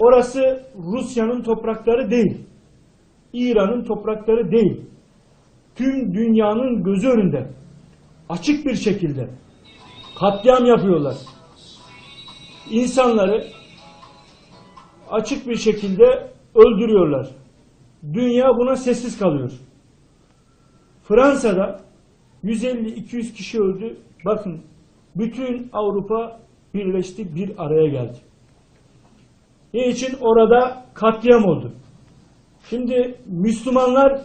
Orası Rusya'nın toprakları değil. İran'ın toprakları değil. Tüm dünyanın gözü önünde açık bir şekilde katliam yapıyorlar. İnsanları açık bir şekilde öldürüyorlar. Dünya buna sessiz kalıyor. Fransa'da 150-200 kişi öldü. Bakın bütün Avrupa birleşti, bir araya geldi. Niçin? Orada katliam oldu. Şimdi Müslümanlar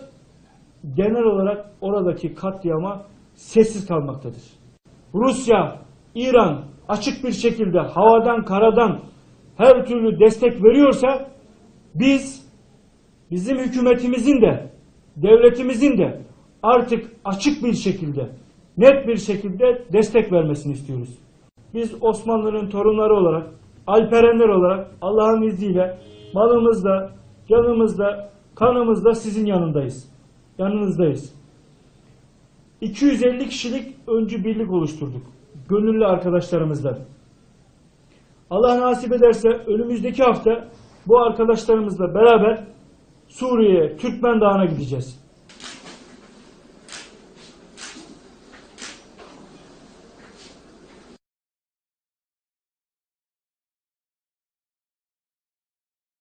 genel olarak oradaki katliama sessiz kalmaktadır. Rusya, İran açık bir şekilde havadan, karadan her türlü destek veriyorsa biz bizim hükümetimizin de devletimizin de artık açık bir şekilde net bir şekilde destek vermesini istiyoruz. Biz Osmanlı'nın torunları olarak Alperenler olarak Allah'ın izniyle malımızla, canımızla, kanımızla sizin yanındayız. Yanınızdayız. 250 kişilik öncü birlik oluşturduk. Gönüllü arkadaşlarımızla. Allah nasip ederse önümüzdeki hafta bu arkadaşlarımızla beraber Suriye'ye, Türkmen Dağı'na gideceğiz.